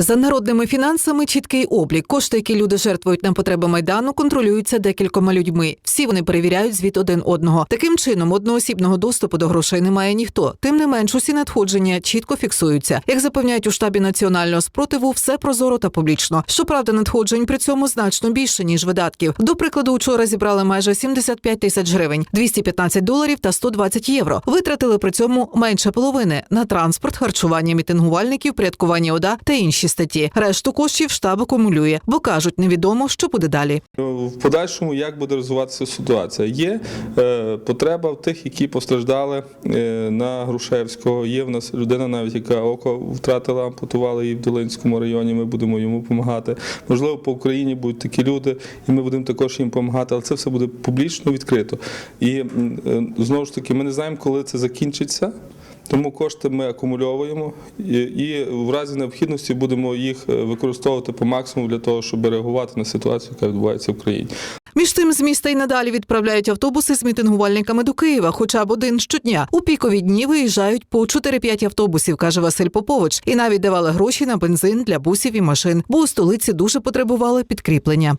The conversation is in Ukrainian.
За народними фінансами чіткий облік. Кошти, які люди жертвують на потреби майдану, контролюються декількома людьми. Всі вони перевіряють звіт один одного. Таким чином, одноосібного доступу до грошей не має ніхто. Тим не менш, усі надходження чітко фіксуються. Як запевняють у штабі національного спротиву, все прозоро та публічно. Щоправда, надходжень при цьому значно більше ніж видатків. До прикладу, учора зібрали майже 75 тисяч гривень, 215 доларів та 120 євро. Витратили при цьому менше половини на транспорт, харчування мітингувальників, порядкування ОДА та інші статті. Решту коштів штаб акумулює, бо кажуть, невідомо, що буде далі. В подальшому як буде розвиватися ситуація? Є е, потреба в тих, які постраждали е, на Грушевського. Є в нас людина, навіть яка око втратила, ампутували її в Долинському районі. Ми будемо йому допомагати. Можливо, по Україні будуть такі люди, і ми будемо також їм допомагати, але це все буде публічно відкрито. І е, знову ж таки, ми не знаємо, коли це закінчиться. Тому кошти ми акумульовуємо і, і в разі необхідності будемо їх е, використовувати по максимуму для того, щоб реагувати на ситуацію, яка відбувається в країні. Між тим, з міста й надалі відправляють автобуси з мітингувальниками до Києва, хоча б один щодня. У пікові дні виїжджають по 4-5 автобусів, каже Василь Попович, і навіть давали гроші на бензин для бусів і машин, бо у столиці дуже потребували підкріплення.